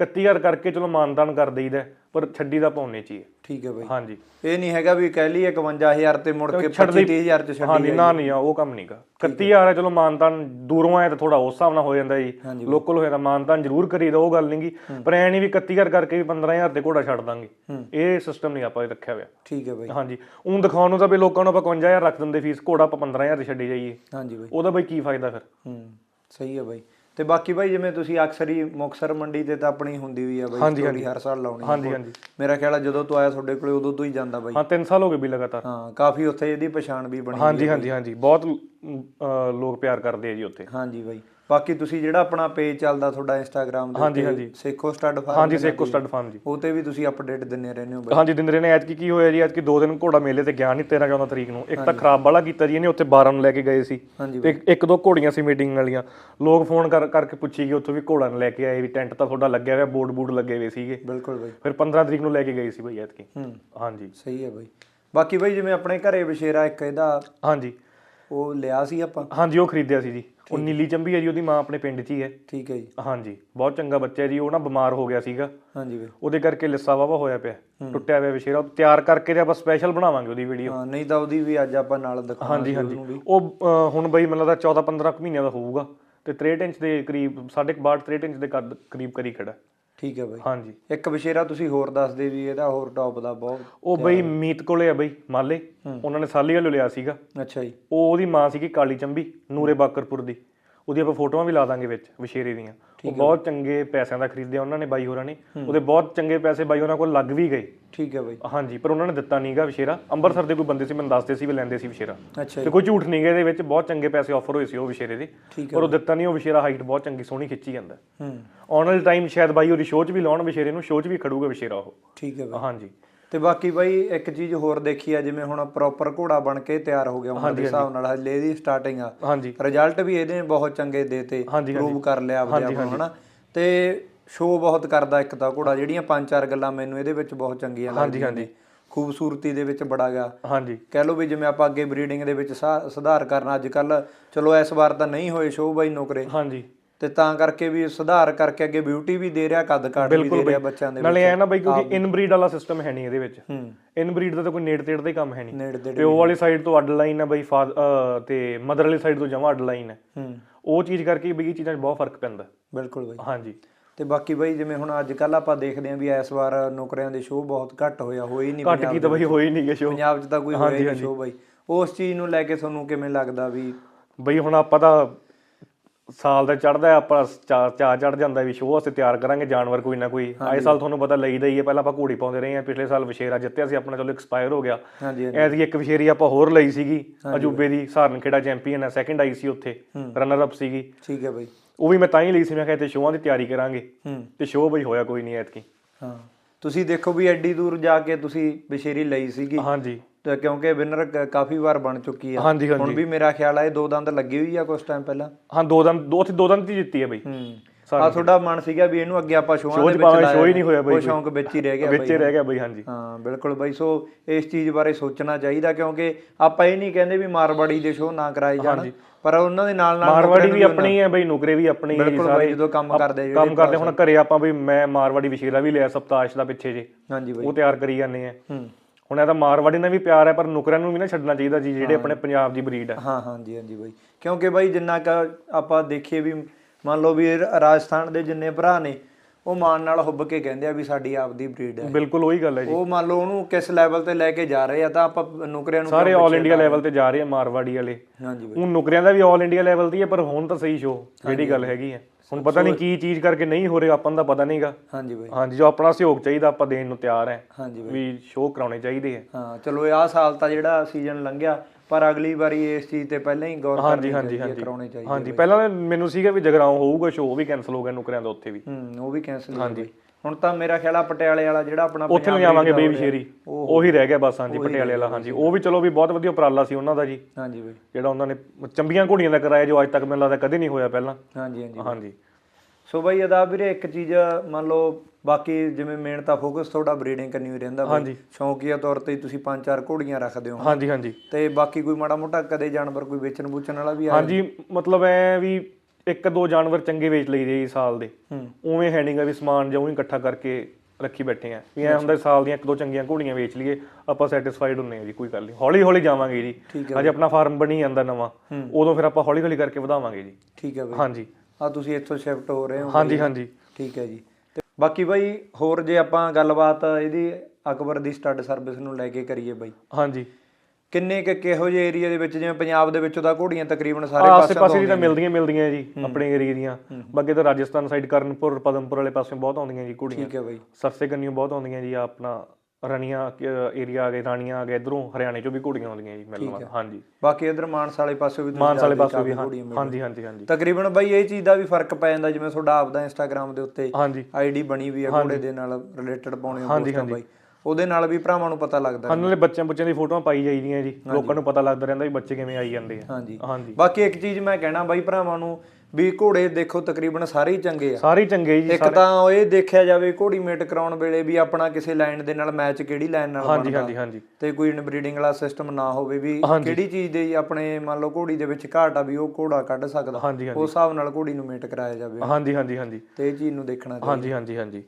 31000 ਕਰਕੇ ਚਲੋ ਮਾਨਦਾਨ ਕਰ ਦਈਦਾ ਪਰ ਛੱਡੀ ਦਾ ਪਾਉਣੇ ਚ ਹੀ। ਹੈ
ਠੀਕ ਹੈ ਬਾਈ।
ਹਾਂਜੀ।
ਇਹ ਨਹੀਂ ਹੈਗਾ ਵੀ ਕਹਿ ਲਈਏ 51000 ਤੇ ਮੁੜ ਕੇ 25 30000 ਚ ਛੱਡੀ
ਹਾਂਜੀ ਨਾ ਨਹੀਂ ਆ ਉਹ ਕੰਮ ਨਹੀਂਗਾ 31000 ਹੈ। ਚਲੋ ਮਾਨਤਾਨ ਦੂਰੋਂ ਆਇਆ ਤਾਂ ਥੋੜਾ ਉਸ ਹਿਸਾਬ ਨਾਲ ਹੋ ਜਾਂਦਾ ਜੀ। ਲੋਕਲ ਹੋਇਆ ਤਾਂ ਮਾਨਤਾਨ ਜ਼ਰੂਰ ਕਰੀਦਾ ਉਹ ਗੱਲ ਨਹੀਂਗੀ ਪਰ ਐ ਨਹੀਂ ਵੀ 31000 ਕਰਕੇ ਵੀ 15000 ਤੇ ਘੋੜਾ ਛੱਡ ਦਾਂਗੇ। ਇਹ ਸਿਸਟਮ ਨਹੀਂ ਆਪਾਂ ਰੱਖਿਆ ਹੋਇਆ।
ਠੀਕ ਹੈ ਬਾਈ।
ਹਾਂਜੀ। ਉਂ ਦਿਖਾਉਣ ਨੂੰ ਤਾਂ ਵੀ ਲੋਕਾਂ ਨੂੰ ਆਪਾਂ 51000 ਰੱਖ ਦਿੰਦੇ ਫੀਸ ਘੋੜਾ ਆਪਾਂ 15000 ਤੇ ਛੱਡੀ ਜਾਈਏ।
ਹਾਂਜੀ ਬਾਈ।
ਉਹਦਾ ਬਈ ਕੀ ਫਾਇਦਾ ਫਿਰ?
ਹੂੰ ਸਹੀ ਹੈ ਬਾਈ। ਤੇ ਬਾਕੀ ਬਾਈ ਜਿਵੇਂ ਤੁਸੀਂ ਅਕਸਰ ਹੀ ਮੁਕਸਰ ਮੰਡੀ ਤੇ ਤਾਂ ਆਪਣੀ ਹੁੰਦੀ ਵੀ ਆ ਬਾਈ ਸਟੋਰੀ ਹਰ ਸਾਲ ਲਾਉਣੀ।
ਹਾਂਜੀ ਹਾਂਜੀ।
ਮੇਰਾ ਖਿਆਲ ਆ ਜਦੋਂ ਤੋਂ ਆਇਆ ਤੁਹਾਡੇ ਕੋਲੇ ਉਦੋਂ ਤੋਂ ਹੀ ਜਾਂਦਾ ਬਾਈ।
ਹਾਂ 3 ਸਾਲ ਹੋ ਗਏ ਵੀ ਲਗਾਤਾਰ।
ਹਾਂ ਕਾਫੀ ਉੱਥੇ ਇਹਦੀ ਪਛਾਣ ਵੀ ਬਣੀ
ਹਾਂਜੀ ਹਾਂਜੀ ਹਾਂਜੀ। ਬਹੁਤ ਲੋਕ ਪਿਆਰ ਕਰਦੇ ਆ ਜੀ ਉੱਥੇ।
ਹਾਂਜੀ ਬਾਈ। ਬਾਕੀ ਤੁਸੀਂ ਜਿਹੜਾ ਆਪਣਾ ਪੇਜ ਚੱਲਦਾ ਤੁਹਾਡਾ ਇੰਸਟਾਗ੍ਰam ਦੇ
ਹਾਂਜੀ, ਹਾਂਜੀ।
ਸੇਖੋ ਸਟੱਡ ਫਾਰਮ
ਹਾਂਜੀ ਸੇਕੋ ਸਟੱਡ ਫਾਰਮ ਜੀ।
ਉਹ ਤੇ ਵੀ ਤੁਸੀਂ ਅਪਡੇਟ ਦਿੰਦੇ ਰਹਿੰਦੇ ਹੋ
ਹਾਂਜੀ ਦਿੰਦੇ ਰਹੇ ਨੇ ਐਤਕੀ ਕੀ ਹੋਇਆ ਜੀ ਐਤਕੀ ਦੋ ਦਿਨ ਘੋੜਾ ਮੇਲੇ ਤੇ ਗਿਆ ਨਹੀਂ 13 14 ਤਰੀਕ ਨੂੰ। ਇੱਕ ਤਾਂ ਖਰਾਬ ਵਾਲਾ ਕੀਤਾ ਜੀ ਇਹਨੇ ਉੱਥੇ 12 ਨੂੰ ਲੈ ਕੇ ਗਏ ਸੀ। ਤੇ ਇੱਕ ਦੋ ਘੋੜੀਆਂ ਸੀ ਮੀਟਿੰਗ ਵਾਲੀਆਂ। ਲੋਕ ਫੋਨ ਕਰ ਕਰਕੇ ਪੁੱਛੀ ਗਏ ਉੱਥੋਂ ਵੀ ਘੋੜਾ ਨੂੰ ਲੈ ਕੇ ਆਏ ਵੀ ਟੈਂਟ ਤਾਂ ਤੁਹਾਡਾ ਲੱਗਿਆ ਹੋਇਆ ਬੋਰਡ ਬੂਡ ਲੱਗੇ ਹੋਏ ਸੀਗੇ।
ਬਿਲਕੁਲ ਬਾਈ।
ਫਿਰ 15 ਤਰੀਕ ਨੂੰ ਲੈ ਕੇ ਗਏ ਸੀ ਬਈ ਐਤਕੀ। ਹਾਂਜੀ।
ਸਹੀ ਹੈ ਬਾਈ। ਬਾਕੀ ਬਾਈ ਜਿਵੇਂ ਆਪਣੇ ਘਰੇ ਬਸ਼ੇਰਾ ਇੱਕ ਇਹਦਾ
ਹਾਂਜੀ।
ਉਹ ਲਿਆ ਸੀ ਆਪਾਂ?
ਹਾਂਜੀ ਉਹ ਖਰੀਦਿਆ ਸੀ ਜੀ। ਉਹ ਨੀਲੀ ਚੰਬੀ ਹੈ ਜੀ ਉਹਦੀ ਮਾਂ ਆਪਣੇ ਪਿੰਡ 'ਚ ਹੀ ਹੈ।
ਠੀਕ ਹੈ ਜੀ।
ਹਾਂਜੀ ਬਹੁਤ ਚੰਗਾ ਬੱਚਾ ਹੈ ਜੀ ਉਹ ਨਾ ਬਿਮਾਰ ਹੋ ਗਿਆ ਸੀਗਾ।
ਹਾਂਜੀ ਬਾਈ
ਉਹਦੇ ਕਰਕੇ ਲਿੱਸਾ ਵਾਵਾ ਹੋਇਆ ਪਿਆ ਟੁੱਟਿਆ ਹੋਇਆ ਵਿਸ਼ੇਰਾ ਉਹ ਤਿਆਰ ਕਰਕੇ ਤੇ ਆਪਾਂ ਸਪੈਸ਼ਲ ਬਣਾਵਾਂਗੇ ਉਹਦੀ ਵੀਡੀਓ
ਹਾਂ ਨਹੀਂ ਤਾਂ ਉਹਦੀ ਵੀ ਅੱਜ ਆਪਾਂ ਨਾਲ ਦਿਖਾਵਾਂਗੇ
ਹਾਂਜੀ ਹਾਂਜੀ। ਉਹ ਹੁਣ ਬਈ ਮੈਨੂੰ ਲੱਗਦਾ 14 15 ਕੁ ਮਹੀਨਿਆਂ ਦਾ ਹੋਊਗਾ। ਤੇ 63 ਇੰਚ ਦੇ ਕਰੀਬ 62 63 ਇੰਚ ਦੇ ਕਰੀਬ ਕਰੀ ਖੜਾ।
ਠੀਕ ਹੈ ਬਾਈ।
ਹਾਂਜੀ।
ਇੱਕ ਬਸ਼ੇਰਾ ਤੁਸੀਂ ਹੋਰ ਦੱਸ ਦੇ ਵੀ ਇਹਦਾ ਹੋਰ ਟੌਪ ਦਾ ਬਹੁਤ
ਉਹ ਬਈ ਮੀਤ ਕੋਲੇ ਆ ਬਈ ਮਾਲੇ। ਉਹਨਾਂ ਨੇ ਸਾਲੀ ਵਾਲੋ ਲਿਆ ਸੀਗਾ।
ਅੱਛਾ ਜੀ।
ਉਹ ਉਹਦੀ ਮਾਂ ਸੀਗੀ ਕਾਲੀ ਚੰਬੀ ਨੂਰੇ ਬਾਕਰਪੁਰ ਦੀ। ਉਹਦੀ ਆਪਾਂ ਫੋਟੋਆਂ ਵੀ ਲਾ ਦਾਂਗੇ ਵਿੱਚ ਵਿਸ਼ੇਰੇ ਦੀਆਂ। ਉਹ ਬਹੁਤ ਚੰਗੇ ਪੈਸਿਆਂ ਦਾ ਖਰੀਦਿਆ ਉਹਨਾਂ ਨੇ ਬਾਈ ਹੋਰਾਂ ਨੇ। ਉਹਦੇ ਬਹੁਤ ਚੰਗੇ ਪੈਸੇ ਬਾਈ ਹੋਰਾਂ ਕੋਲ ਲੱਗ ਵੀ ਗਏ।
ਠੀਕ ਹੈ ਬਾਈ।
ਹਾਂਜੀ ਪਰ ਉਹਨਾਂ ਨੇ ਦਿੱਤਾ ਨਹੀਂਗਾ ਵਿਸ਼ੇਰਾ ਅੰਮ੍ਰਿਤਸਰ ਦੇ ਕੋਈ ਬੰਦੇ ਸੀ ਮੈਨੂੰ ਦੱਸਦੇ ਸੀ ਵੀ ਲੈਂਦੇ ਸੀ ਵਿਸ਼ੇਰਾ
ਅੱਛਾ
ਤੇ ਕੋਈ ਝੂਠ ਨਹੀਂ ਗੇ ਇਹਦੇ ਵਿੱਚ ਬਹੁਤ ਚੰਗੇ ਪੈਸੇ ਆਫਰ ਹੋਏ ਸੀ ਉਹ ਵਿਸ਼ੇਰੇ ਦੇ। ਪਰ ਉਹ ਦਿੱਤਾ ਨਹੀਂ ਉਹ ਵਿਸ਼ੇਰਾ ਹਾਈਟ ਬਹੁਤ ਚੰਗੀ ਸੋਹਣੀ ਖਿੱਚੀ ਜਾਂਦਾ।
ਹੂੰ।
ਆਉਣ ਵਾਲੇ ਟਾਈਮ ਸ਼ਾਇਦ ਬਾਈ ਉਹਦੀ ਸ਼ੋਅ 'ਚ ਵੀ ਲਾਉਣ ਵਿਸ਼ੇਰੇ ਨੂੰ ਸ਼ੋਅ 'ਚ ਵੀ ਖੜੂਗਾ ਵਿਸ਼ੇਰਾ ਉਹ।
ਠੀਕ ਹੈ
ਹਾਂਜੀ।
ਤੇ ਬਾਕੀ ਬਾਈ ਇੱਕ ਚੀਜ਼ ਹੋਰ ਦੇਖੀ ਆ ਜਿਵੇਂ ਹੁਣ ਪ੍ਰੋਪਰ ਘੋੜਾ ਬਣ ਕੇ ਤਿਆਰ ਹੋ ਗਿਆ ਉਹਨਾਂ ਦੇ ਹਿਸਾਬ ਨਾਲ ਹਲੇ ਇਹਦੀ ਸਟਾਰਟਿੰਗ ਆ।
ਹਾਂਜੀ।
ਰਿਜ਼ਲਟ ਵੀ ਇਹਦੇ ਬਹੁਤ ਚੰਗੇ ਦੇਤੇ
ਹਾਂਜੀ,
ਪ੍ਰੂਵ ਕਰ ਲਿਆ ਆਪਦੇ ਆਪ ਨੂੰ ਹਨਾ? ਤੇ ਸ਼ੋਅ ਬਹੁਤ ਕਰਦਾ ਇੱਕ ਤਾਂ ਘੋੜਾ ਜਿਹੜੀਆਂ ਪੰਜ ਚਾਰ ਗੱਲਾਂ ਮੈਨੂੰ ਇਹਦੇ ਵਿੱਚ ਬਹੁਤ ਚੰਗੀਆਂ ਲੱਗਦੀਆਂ ਨੇ। ਖੂਬਸੂਰਤੀ ਦੇ ਵਿੱਚ ਬੜਾ ਗਾ।
ਹਾਂਜੀ।
ਕਹਿ ਲਓ ਵੀ ਜਿਵੇਂ ਆਪਾਂ ਅੱਗੇ ਬਰੀਡਿੰਗ ਦੇ ਵਿੱਚ ਸਾ- ਸੁਧਾਰ ਕਰਨਾ ਅੱਜ ਕੱਲ ਚਲੋ ਇਸ ਵਾਰ ਤਾਂ ਨਹੀਂ ਹੋਏ ਸ਼ੋਅ ਬਾਈ ਨੁਕਰੇ।
ਹਾਂਜੀ।
ਤੇ ਤਾਂ ਕਰਕੇ ਵੀ ਸੁਧਾਰ ਕਰਕੇ ਅੱਗੇ ਬਿਊਟੀ ਵੀ ਦੇ ਰਿਹਾ ਕੱਦ ਕਾਠ ਵੀ ਦੇ ਰਿਹਾ ਬੱਚਿਆਂ ਦੇ
ਨਾਲੇ ਐ ਨਾ ਬਾਈ ਕਿਉਂਕਿ ਇਨਬਰੀਡ ਵਾਲਾ ਸਿਸਟਮ ਹੈ ਨਹੀਂ ਇਹਦੇ ਵਿੱਚ। ਇਨਬਰੀਡ ਦਾ ਤਾਂ ਕੋਈ ਨੇੜ ਤੇੜ ਦਾ ਹੀ ਕੰਮ ਹੈ ਨਹੀਂ
ਦੇ
ਪਿਓ ਵਾਲੀ ਸਾਈਡ ਤੋਂ ਅੱਡ ਲਾਈਨ ਹੈ ਬਾਈ ਤੇ ਮਦਰ ਵਾਲੀ ਸਾਈਡ ਤੋਂ ਜਮਾ ਅੱਡ ਲਾਈਨ ਹੈ। ਉਹ ਚੀਜ਼ ਕਰਕੇ ਬਈ ਇਹ ਚੀਜ਼ਾਂ 'ਚ ਬਹੁਤ ਫ਼ਰਕ ਪੈਂਦਾ।
ਬਿਲਕੁਲ ਬਾਈ।
ਹਾਂਜੀ।
ਤੇ ਬਾਕੀ ਬਾਈ ਜਿਵੇਂ ਹੁਣ ਅੱਜ ਕੱਲ ਆਪਾਂ ਦੇਖਦੇ ਆਂ ਵੀ ਇਸ ਵਾਰ ਨੌਕਰੀਆਂ ਦੇ ਸ਼ੋਅ ਬਹੁਤ ਘੱਟ ਹੋਇਆ ਹੋਈ ਨਹੀਂ
ਘੱਟ ਕੀ ਤਾਂ ਬਾਈ ਹੋਈ ਨਹੀਂ ਗੇ ਸ਼ੋ
ਪੰਜਾਬ 'ਚ ਤਾਂ ਕੋਈ ਹੋਇਆ ਨਹੀਂ ਸ਼ੋਅ ਬਾਈ। ਉਸ ਚੀਜ਼ ਨੂੰ ਲੈ ਕੇ ਤੁਹਾਨੂੰ ਕਿਵੇਂ ਲੱਗਦਾ ਵੀ
ਬਈ ਹੁਣ ਆਪਾਂ ਤਾਂ ਸਾਲ ਦਾ ਚੜਦਾ ਆਪਾਂ ਚਾ ਚੜ ਜਾਂਦਾ ਵੀ ਸ਼ੋਅ ਵਾਸਤੇ ਤਿਆਰ ਕਰਾਂਗੇ ਜਾਨਵਰ ਕੋਈ ਨਾ ਕੋਈ। ਆਏ ਸਾਲ ਤੁਹਾਨੂੰ ਪਤਾ ਲਈਦਾ ਹੀ ਹੈ ਪਹਿਲਾਂ ਆਪਾਂ ਘੋੜੀ ਪਾਉਂਦੇ ਰਹੇ ਹਾਂ ਪਿਛਲੇ ਸਾਲ ਵਿਸ਼ੇਰਾ ਜਿੱਤਿਆ ਸੀ ਆਪਣਾ ਚਲੋ ਐਕਸਪਾਇਰ ਹੋ ਗਿਆ। ਐਤਕੀ ਇੱਕ ਵਿਸ਼ੇਰੀ ਆਪਾਂ ਹੋਰ ਲਈ ਸੀਗੀ ਅਜੂਬੇ ਦੀ ਸਹਾਰਨ ਖੇੜਾ ਚੈਂਪੀਅਨ ਹੈ ਸੈਕੰਡ ਆਈ ਸੀ ਉੱਥੇ ਰਨਰ ਅਪ ਸੀਗੀ।
ਠੀਕ ਹੈ ਬਾਈ।
ਉਹ ਵੀ ਮੈਂ ਤਾਂ ਹੀ ਲਈ ਸੀ ਮੈਂ ਕਿਹਾ ਤੇ ਸ਼ੋਆਂ ਦੀ ਤਿਆਰੀ ਕਰਾਂਗੇ। ਤੇ ਸ਼ੋਅ ਬਈ ਹੋਇਆ ਕੋਈ ਨਹੀਂ ਐਤਕੀ।
ਹਾਂ। ਤੁਸੀਂ ਦੇਖੋ ਵੀ ਐਡੀ ਦੂਰ ਜਾ ਕੇ ਤੁਸੀਂ ਬਸ਼ੇਰੀ ਲਈ ਸੀਗੀ।
ਹਾਂਜੀ।
ਕਿਉਂਕਿ ਵਿਨਰ ਕਾਫੀ ਵਾਰ ਬਣ ਚੁੱਕੀ ਆ।
ਹਾਂਜੀ
ਹੁਣ
ਹਾਂਜੀ
ਵੀ ਮੇਰਾ ਖਿਆਲ ਆ ਇਹ ਦੋ ਦੰਦ ਲੱਗੀ ਹੋਈ ਆ ਕੁਝ ਟਾਈਮ ਪਹਿਲਾਂ।
ਹਾਂ ਦੋ ਦੰਦ ਦੋ ਉੱਥੇ ਦੋ ਦੰਦ ਦੀ ਜਿੱਤੀ ਹੈ। ਬਈ
ਆ ਤੁਹਾਡਾ ਮਨ ਸੀਗਾ ਵੀ ਇਹਨੂੰ ਅੱਗੇ ਆਪਾਂ
ਸ਼ੋਅ
ਦੇ ਵਿੱਚ ਲਾਇਆ
ਸ਼ੋਅ ਹੀ ਨਹੀਂ ਹੋਇਆ ਬਈ
ਉਹ ਸ਼ੌਂਕ ਵਿੱਚ ਹੀ ਰਹਿ ਗਿਆ
ਵਿੱਚ ਹੀ ਰਹਿ ਗਿਆ ਬਈ ਹਾਂਜੀ।
ਹਾਂ ਬਿਲਕੁਲ ਬਾਈ। ਸੋ ਇਸ ਚੀਜ਼ ਬਾਰੇ ਸੋਚਣਾ ਚਾਹੀਦਾ ਕਿਉਂਕਿ ਆਪਾਂ ਇਹ ਨਹੀਂ ਕਹਿੰਦੇ ਵੀ ਮਾਰਵਾੜੀ ਦੇ ਸ਼ੋਅ ਨਾ ਕਰਾਏ ਜਾਣ। ਪਰ ਉਹਨਾਂ ਦੇ ਨਾਲ ਨਾਲ
ਮਾਰਵਾੜੀ ਵੀ ਆਪਣੀ ਹੈ ਬਈ ਨੁਕਰੇ ਵੀ ਆਪਣੇ ਹੀ
ਬਾਈ
ਸਾਰੇ।
ਜਦੋਂ ਕੰਮ ਕਰਦੇ ਜਿਹੜੇ
ਕੰਮ ਕਰਦੇ ਹੁਣ ਘਰੇ ਆਪਾਂ ਬਈ ਮੈਂ ਮਾਰਵਾੜੀ ਵਿਸ਼ੇਰਾ ਵੀ ਲਿਆ ਸਪਤਾਸ਼ ਦਾ ਪਿੱਛੇ ਜੇ।
ਹਾਂਜੀ ਬਾਈ।
ਉਹ ਤਿਆਰ ਕਰੀ ਜਾਂਦੇ ਆ।
ਹੂੰ।
ਹੁਣ ਇਹ ਤਾਂ ਮਾਰਵਾੜੀ ਨਾਲ ਵੀ ਪਿਆਰ ਹੈ ਪਰ ਨੁਕਰਿਆਂ ਨੂੰ ਵੀ ਨਾ ਛੱਡਣਾ ਚਾਹੀਦਾ ਜੀ ਜਿਹੜੇ ਆਪਣੇ ਪੰਜਾਬ ਦੀ ਬਰੀਡ ਹੈ।
ਹਾਂ ਹਾਂਜੀ ਹਾਂਜੀ ਬਾਈ। ਕਿਉਂਕਿ ਬਾਈ ਜਿੰਨਾ ਕ ਆਪਾਂ ਦੇਖੀਏ ਵੀ ਮੰਨ ਲਓ ਵੀ ਰਾਜਸਥਾਨ ਦੇ ਜਿੰਨੇ ਭਰਾ ਨੇ ਉਹ ਮਾਣ ਨਾਲ ਹੁੱਬ ਕੇ ਕਹਿੰਦੇ ਆ ਵੀ ਸਾਡੀ ਆਪਦੀ ਬਰੀਡ ਹੈ।
ਬਿਲਕੁਲ ਉਹੀ ਗੱਲ ਹੈ ਜੀ।
ਉਹ ਮੰਨ ਲਓ ਉਹਨੂੰ ਕਿਸ ਲੈਵਲ ਤੇ ਲੈ ਕੇ ਜਾ ਰਹੇ ਆ ਤਾਂ ਆਪਾਂ ਨੁਕਰਿਆਂ ਨੂੰ
ਸਾਰੇ 올 ਇੰਡੀਆ ਲੈਵਲ ਤੇ ਜਾ ਰਹੇ ਆ ਮਾਰਵਾੜੀ ਵਾਲੇ।
ਹਾਂਜੀ
ਉਹ ਨੁਕਰਿਆਂ ਦਾ ਵੀ 올 ਇੰਡੀਆ ਲੈਵਲ ਦੀ ਹੈ ਪਰ ਹੁਣ ਤਾਂ ਸਹੀ ਸ਼ੋ ਜਿਹੜੀ ਗੱਲ ਹੈਗੀ ਹੈ। ਹੁਣ ਪਤਾ ਨਹੀਂ ਕੀ ਚੀਜ਼ ਕਰਕੇ ਨਹੀਂ ਹੋ ਰਿਹਾ ਆਪਾਂ ਨੂੰ ਤਾਂ ਪਤਾ ਨਹੀਂਗਾ।
ਹਾਂਜੀ ਬਾਈ।
ਹਾਂਜੀ ਜੋ ਆਪਣਾ ਸਹਿਯੋਗ ਚਾਹੀਦਾ ਆਪਾਂ ਦੇਣ ਨੂੰ ਤਿਆਰ ਹੈ।
ਹਾਂਜੀ ਬਾਈ।
ਵੀ ਸ਼ੋਅ ਕਰਾਉਣੇ ਚਾਹੀਦੇ ਆ
ਹਾਂ ਚਲੋ ਇਹ ਆਹ ਸਾਲ ਤਾਂ ਜਿਹੜਾ ਸੀਜ਼ਨ ਲੰਘਿਆ ਪਰ ਅਗਲੀ ਵਾਰੀ ਇਸ ਚੀਜ਼ ਤੇ ਪਹਿਲਾਂ ਹੀ ਗੌਰ ਕਰਨੀ ਚਾਹੀਦੀ ਹੈ
ਹਾਂਜੀ
ਕਰਾਉਣੇ ਚਾਹੀਦੇ
ਹਾਂਜੀ ਪਹਿਲਾਂ ਮੈਨੂੰ ਸੀਗਾ ਵੀ ਜਗਰਾਉਂ ਹੋਊਗਾ ਸ਼ੋਅ ਵੀ ਕੈਨਸਲ ਹੋ ਗਿਆ ਨੁਕਰਿਆਂ ਦਾ ਉੱਥੇ ਵੀ।
ਹੂੰ ਉਹ ਵੀ ਕੈਂਸਲ ਹੋ ਗਈ ਹੁਣ ਤਾਂ ਮੇਰਾ ਖਿਆਲ ਆ ਪਟਿਆਲੇ ਵਾਲਾ ਜਿਹੜਾ ਆਪਣਾ
ਉੱਥੇ
breed ਦਾ
ਬੇਬੀ। ਸ਼ੇਰੀ। ਉਹੀ ਰਹਿ ਗਿਆ ਬਸ ਹਾਂਜੀ ਪਟਿਆਲੇ ਵਾਲਾ ਹਾਂਜੀ। ਉਹ ਵੀ ਚਲੋ ਵੀ ਬਹੁਤ ਵਧੀਆ ਉਪਰਾਲਾ ਸੀ ਉਹਨਾਂ ਦਾ ਜੀ।
ਹਾਂਜੀ ਬਾਈ।
ਜਿਹੜਾ ਉਹਨਾਂ ਨੇ ਚੰਬੀਆਂ ਘੋੜੀਆਂ ਦਾ ਕਰਾਇਆ ਜੋ ਅੱਜ ਤੱਕ ਮੈਨੂੰ ਲੱਗਦਾ ਕਦੇ ਨਹੀਂ ਹੋਇਆ ਪਹਿਲਾਂ।
ਹਾਂਜੀ ਹਾਂਜੀ
ਹਾਂਜੀ।
ਸੋ ਬਾਈ ਅਦਾ ਵੀਰੇ ਇੱਕ ਚੀਜ਼ ਮੰਨ ਲਓ ਬਾਕੀ ਜਿਵੇਂ ਮੇਨ ਤਾਂ ਫੋਕਸ ਤੁਹਾਡਾ ਬਰੀਡਿੰਗ ਕਰਨੀ ਹੋਈ ਰਹਿੰਦਾ ਬਾਈ। ਸ਼ੌਂਕੀਆ ਤੌਰ ਤੇ ਹੀ ਤੁਸੀਂ ਪੰਜ ਚਾਰ ਘੋੜੀਆਂ ਰੱਖਦੇ ਹੋ।
ਹਾਂਜੀ ਹਾਂਜੀ।
ਤੇ ਬਾਕੀ ਕੋਈ ਮਾੜਾ ਮੋਟਾ ਕਦੇ ਜਾਨਵਰ ਕੋਈ ਵੇਚਣ ਬੂਚਣ ਵਾਲਾ ਵੀ ਆ
ਹਾਂਜੀ ਮਤਲਬ ਐ ਵੀ ਇੱਕ ਦੋ ਜਾਨਵਰ ਚੰਗੇ ਵੇਚ ਲਈਦੇ ਜੀ ਸਾਲ ਦੇ।
ਹੂੰ।
ਉਵੇਂ ਹੈ ਨਹੀਂਗਾ ਵੀ ਸਮਾਨ ਜਿਉਂ ਹੀ ਇਕੱਠਾ ਕਰਕੇ ਰੱਖੀ ਬੈਠੇ ਆ। ਵੀ ਐ ਹੁੰਦਾ ਸਾਲ ਦੀਆਂ ਇੱਕ ਦੋ ਚੰਗੀਆਂ ਘੋੜੀਆਂ ਵੇਚ ਲਈਏ ਆਪਾਂ ਸੈਟੀਸਫਾਈਡ ਹੁੰਨੇ ਆ ਜੀ ਕੋਈ ਗੱਲ ਨਹੀਂ। ਹੌਲੀ ਹੌਲੀ ਜਾਵਾਂਗੇ ਜੀ। ਅਜੇ ਆਪਣਾ ਫਾਰਮ ਬਣੀ ਜਾਂਦਾ ਨਵਾਂ। ਉਦੋਂ ਫਿਰ ਆਪਾਂ ਹੌਲੀ ਹੌਲੀ ਕਰਕੇ ਵਧਾਵਾਂਗੇ ਜੀ।
ਠੀਕ ਹੈ ਬਾਈ।
ਹਾਂਜੀ।
ਆ ਤੁਸੀਂ ਇੱਥੋਂ ਸ਼ਿਫਟ ਹੋ ਰਹੇ ਹੋ
ਹਾਂਜੀ ਹਾਂਜੀ।
ਠੀਕ ਹੈ ਜੀ। ਤੇ ਬਾਕੀ ਬਾਈ ਹੋਰ ਜੇ ਆਪਾਂ ਗੱਲਬਾਤ ਇਹਦੀ ਅਕਬਰ ਦੀ ਸਟੱਡ ਸਰਵਿਸ ਨੂੰ ਲੈ ਕੇ ਕਰੀਏ ਬਾਈ।
ਹਾਂਜੀ।
ਕਿੰਨੇ ਕੁ ਕਿਹੋ ਜਿਹੇ ਏਰੀਆ ਦੇ ਵਿੱਚ ਜਿਵੇਂ ਪੰਜਾਬ ਦੇ ਵਿੱਚੋਂ ਤਾਂ ਘੋੜੀਆਂ ਤਕਰੀਬਨ ਸਾਰੇ ਪਾਸਿਆਂ
ਪਾਸੇ ਦੀ ਤਾਂ ਮਿਲਦੀਆਂ ਮਿਲਦੀਆਂ ਜੀ ਆਪਣੇ ਏਰੀਆ ਦੀਆਂ। ਬਾਕੀ ਤਾਂ ਰਾਜਸਥਾਨ ਸਾਈਡ ਕਰਨਪੁਰ ਪਦਮਪੁਰ ਵਾਲੇ ਪਾਸੇ ਬਹੁਤ ਆਉਂਦੀਆਂ ਜੀ ਕੁੜੀਆਂ
ਠੀਕ ਹੈ ਬਾਈ।
ਸਰਸੇ ਕੰਨੀਓ ਬਹੁਤ ਆਉਂਦੀਆਂ ਜੀ ਆਪਣਾ ਰਣੀਆਂ ਏਰੀਆ ਆ ਗਏ ਰਾਣੀਆਂ ਆ ਗਏ ਇਧਰੋਂ ਹਰਿਆਣੇ ਚੋਂ ਵੀ ਘੋੜੀਆਂ ਆਉਂਦੀਆਂ ਜੀ ਮਿਲਣ ਵਾਸਤੇ ਹਾਂਜੀ।
ਬਾਕੀ ਇਧਰ ਮਾਨਸਾ ਵਾਲੇ ਪਾਸੇ ਵੀ
ਮਾਨਸਾ ਵਾਲੇ ਪਾਸੇ ਵੀ। ਹਾਂਜੀ ਹਾਂਜੀ ਹਾਂਜੀ।
ਤਕਰੀਬਨ ਬਾਈ ਇਹ ਚੀਜ਼ ਦਾ ਵੀ ਫ਼ਰਕ ਪੈ ਜਾਂਦਾ ਜਿਵੇਂ ਤੁਹਾਡਾ ਆਪਦਾ ਇੰਸਟਾਗ੍ਰam ਦੇ ਉੱਤੇ ਆਈਡੀ ਬਣੀ ਵੀ ਹੈ ਘੋੜੇ ਦੇ ਨਾਲ ਰਿਲੇਟਡ ਪਾਉਣੇ ਹੋ ਬਾਈ। ਉਹਦੇ ਨਾਲ ਵੀ ਭਰਾਵਾਂ ਨੂੰ ਪਤਾ ਲੱਗਦਾ
ਹਾਂ ਨਾਲੇ ਬੱਚਿਆਂ ਬੱਚਿਆਂ ਦੀ ਫੋਟੋਆਂ ਪਾਈ ਜਾਈਦੀਆਂ ਜੀ। ਲੋਕਾਂ ਨੂੰ ਪਤਾ ਲੱਗਦਾ ਰਹਿੰਦਾ ਵੀ ਬੱਚੇ ਕਿਵੇਂ ਆਈ ਜਾਂਦੇ ਆ।
ਹਾਂਜੀ।
ਹਾਂਜੀ।
ਬਾਕੀ ਇੱਕ ਚੀਜ਼ ਮੈਂ ਕਹਿਣਾ ਬਾਈ ਭਰਾਵਾਂ ਨੂੰ ਵੀ ਘੋੜੇ ਦੇਖੋ ਤਕਰੀਬਨ ਸਾਰੇ ਹੀ ਚੰਗੇ ਆ।
ਸਾਰੇ ਹੀ ਚੰਗੇ ਜੀ
ਇੱਕ ਤਾਂ ਉਹ ਇਹ ਦੇਖਿਆ ਜਾਵੇ ਘੋੜੀ ਮੇਟ ਕਰਾਉਣ ਵੇਲੇ ਵੀ ਆਪਣਾ ਕਿਸੇ ਲਾਈਨ ਦੇ ਨਾਲ ਮੈਚ ਕਿਹੜੀ ਲਾਈਨ ਨਾਲ
ਹਾਂਜੀ
ਬਣਦਾ।
ਹਾਂਜੀ ਹਾਂਜੀ।
ਤੇ ਕੋਈ ਇਨਬਰੀਡਿੰਗ ਵਾਲਾ ਸਿਸਟਮ ਨਾ ਹੋਵੇ ਵੀ ਕਿਹੜੀ ਚੀਜ਼ ਦੇ ਆਪਣੇ ਮੰਨ ਲਓ ਘੋੜੀ ਦੇ ਵਿੱਚ ਘਾਟ ਆ ਵੀ ਉਹ ਘੋੜਾ ਕੱਢ ਸਕਦਾ। ਉਸ ਹਿਸਾਬ ਨਾਲ ਘੋੜੀ ਨੂੰ ਮੇਟ ਕਰਾਇਆ ਜਾਵੇ।
ਹਾਂਜੀ ਹਾਂਜੀ ਹਾਂਜੀ।
ਤੇ ਇਹ ਚੀਜ਼ ਨੂੰ ਦੇਖਣਾ ਚਾਹੀਦਾ।
ਹਾਂਜੀ ਹਾਂਜੀ ਹਾਂਜੀ।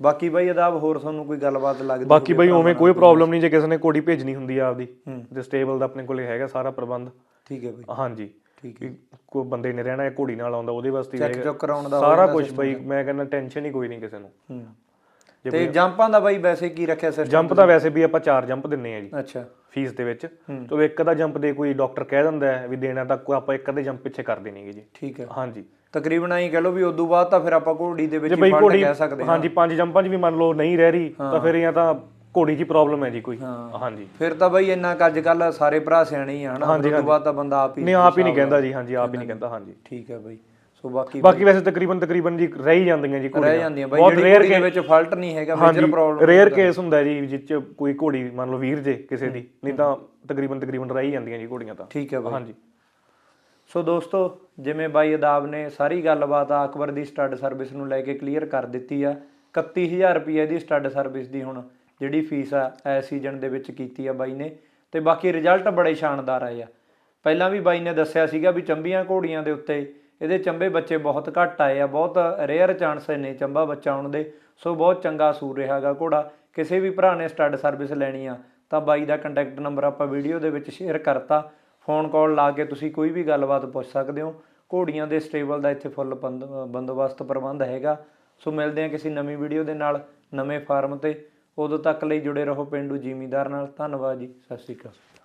ਬਾਕੀ ਬਾਈ ਅਦਾਬ ਹੋਰ ਤੁਹਾਨੂੰ ਕੋਈ ਗੱਲਬਾਤ ਲੱਗਦੀ
ਬਾਕੀ ਬਈ ਉਵੇਂ ਕੋਈ ਪ੍ਰੋਬਲਮ ਨਹੀਂ ਜੇ ਕਿਸੇ ਨੇ ਕੋੜੀ ਭੇਜਣੀ ਹੁੰਦੀ ਆ ਆਪਦੀ। ਤੇ ਸਟੇਬਲ ਦਾ ਆਪਣੇ ਕੋਲੇ ਹੈਗਾ ਸਾਰਾ ਪ੍ਰਬੰਧ।
ਠੀਕ ਹੈ ਬਾਈ।
ਹਾਂਜੀ।
ਠੀਕ
ਕਿ ਕੋਈ ਬੰਦੇ ਨੇ ਰਹਿਣਾ ਹੈ ਘੋੜੀ ਨਾਲ ਆਉਂਦਾ ਉਹਦੇ ਵਾਸਤੇ ਹੀ
ਚੈੱਕ ਚੁੱਕ ਕਰਾਉਣ ਦਾ
ਸਾਰਾ ਕੁਝ ਬਈ ਮੈਂ ਕਹਿੰਦਾ ਟੈਨਸ਼ਨ ਹੀ ਕੋਈ ਨਹੀਂ ਕਿਸੇ ਨੂੰ।
ਹੂੰ। ਤੇ ਜੰਪਾਂ ਦਾ ਬਾਈ ਵੈਸੇ ਕੀ ਰੱਖਿਆ ਸਿਸਟਮ
ਜੰਪ ਤਾਂ ਵੈਸੇ ਵੀ ਆਪਾਂ ਚਾਰ ਜੰਪ ਦਿੰਨੇ ਆ ਜੀ।
ਅੱਛਾ।
ਫੀਸ ਦੇ ਵਿੱਚ। ਚਲੋ ਇੱਕ ਦਾ ਜੰਪ ਦੇ ਕੋਈ ਡਾਕਟਰ ਕਹਿ ਦਿੰਦਾ ਹੈ ਵੀ ਦੇਣਾ ਤਾਂ ਕੋਈ ਆਪਾਂ ਇੱਕ ਅੱਧੇ ਜੰਪ ਪਿੱਛੇ ਕਰ ਦੇਣਗੇ ਜੀ।
ਠੀਕ ਹੈ।
ਹਾਂਜੀ।
ਤਕਰੀਬਨ ਐਂ ਕਹ ਲਓ ਵੀ ਉਦੋਂ ਬਾਅਦ ਤਾਂ ਫਿਰ ਆਪਾਂ ਘੋੜੀ ਦੇ ਵਿੱਚ ਹੀ ਕਹਿ ਸਕਦੇ ਹਾਂ।
ਹਾਂਜੀ ਪੰਜ ਜੰਪਾਂ 'ਚ ਵੀ ਮੰਨ ਲਓ ਨਹੀਂ ਰਹਿ ਰਹੀ ਤਾਂ ਫਿਰ ਜਾਂ ਤਾਂ ਘੋੜੀ 'ਚ ਪ੍ਰੋਬਲਮ ਹੈ ਜੀ ਕੋਈ। ਹਾਂਜੀ।
ਫਿਰ ਤਾਂ ਬਾਈ ਇੰਨਾ ਕੁ ਅੱਜ ਕੱਲ ਸਾਰੇ ਭਰਾ ਸਿਆਣੇ ਹੀ ਆ ਹਨਾ? ਉਦੋਂ ਬਾਅਦ ਤਾਂ ਬੰਦਾ ਆਪ ਹੀ
ਨਹੀਂ ਆਪ ਹੀ ਨਹੀਂ ਕਹਿੰਦਾ ਜੀ ਹਾਂਜੀ ਆਪ ਹੀ ਨਹੀਂ ਕਹਿੰਦਾ ਹਾਂਜੀ।
ਠੀਕ ਹੈ ਬਾਈ। ਸੋ ਬਾਕੀ
ਬਾਕੀ ਵੈਸੇ ਤਕਰੀਬਨ ਤਕਰੀਬਨ ਜੀ ਰਹਿ ਹੀ ਜਾਂਦੀਆਂ ਜੀ
ਰਹਿ
ਘੋੜੀਆਂ
ਜਾਂਦੀਆਂ ਬਾਈ
ਬਹੁਤ
ਜਿਹੜੀ ਘੋੜੀ ਦੇ ਵਿੱਚ ਫਲਟ ਨਹੀਂ ਹੈਗਾ ਮੇਜਰ
ਹਾਂਜੀ
ਪ੍ਰੋਬਲਮ
ਰੇਅਰ ਕੇਸ ਹੁੰਦਾ ਜੀ ਜਿਸ 'ਚ ਕੋਈ ਘੋੜੀ ਮੰਨ ਲਓ ਵੀਰ ਜੇ ਕਿਸੇ ਦੀ ਨਹੀਂ ਤਾਂ ਤਕਰੀਬਨ ਤਕਰੀਬਨ ਰਹਿ ਹੀ ਜਾਂਦੀਆਂ ਜੀ ਘੋੜੀਆਂ ਤਾਂ।
ਠੀਕ ਹੈ ਬਾਈ।
ਹਾਂਜੀ।
ਸੋ ਦੋਸਤੋ ਜਿਵੇਂ ਬਾਈ ਅਦਾਬ ਨੇ ਸਾਰੀ ਗੱਲਬਾਤ ਆ ਅਕਬਰ ਦੀ ਸਟੱਡ ਸਰਵਿਸ ਨੂੰ ਲੈ ਕੇ ਕਲੀਅਰ ਕਰ ਦਿੱਤੀ ਆ 31000 ਰੁਪਏ ਦੀ ਸਟੱਡ ਸਰਵਿਸ ਦੀ ਹੁਣ ਜਿਹੜੀ ਫੀਸ ਆ ਇਸ ਸੀਜ਼ਨ ਦੇ ਵਿੱਚ ਕੀਤੀ ਆ ਬਾਈ ਨੇ। ਤੇ ਬਾਕੀ ਰਿਜ਼ਲਟ ਬੜੇ ਸ਼ਾਨਦਾਰ ਆਏ ਆ। ਪਹਿਲਾਂ ਵੀ ਬਾਈ ਨੇ ਦੱਸਿਆ ਸੀਗਾ ਵੀ ਚੰਬੀਆਂ ਘੋੜੀਆਂ ਦੇ ਉੱਤੇ ਇਹਦੇ ਚੰਬੇ ਬੱਚੇ ਬਹੁਤ ਘੱਟ ਆਏ ਆ, ਬਹੁਤ ਰੇਅਰ ਚਾਂਸ ਨੇ ਚੰਬਾ ਬੱਚਾ ਆਉਣ ਦੇ। ਸੋ ਬਹੁਤ ਚੰਗਾ ਸੂਰ ਰਿਹਾਗਾ ਘੋੜਾ। ਕਿਸੇ ਵੀ ਭਰਾ ਨੇ ਸਟੱਡ ਸਰਵਿਸ ਲੈਣੀ ਆ, ਤਾਂ ਬਾਈ ਦਾ ਕੰਟੈਕਟ ਨੰਬਰ ਆਪਾਂ ਵੀਡੀਓ ਦੇ ਵਿੱਚ ਸ਼ੇਅਰ ਕਰਤਾ। ਫੋਨ ਕਾਲ ਲਾ ਕੇ ਤੁਸੀਂ ਕੋਈ ਵੀ ਗੱਲਬਾਤ ਪੁੱਛ ਸਕਦੇ ਹੋ। ਘੋੜੀਆਂ ਦੇ ਸਟੇਬਲ ਦਾ ਇੱਥੇ ਫੁੱਲ ਬੰਦ- ਬੰਦੋਬਸਤ ਪ੍ਰਬੰਧ ਹੈਗਾ। ਸੋ ਮਿਲਦੇ ਹਾਂ ਕਿਸੇ ਨਵੀਂ ਵੀਡੀਓ ਦੇ ਨਾਲ ਨਵੇਂ ਫਾਰਮ ਤੇ। ਉਦੋਂ ਤੱਕ ਲਈ ਜੁੜੇ ਰਹੋ ਪਿੰਡੂ ਜ਼ਿਮੀਂਦਾਰ ਨਾਲ। ਧੰਨਵਾਦ ਜੀ। ਸਤਿ ਸ਼੍ਰੀ ਅਕਾਲ।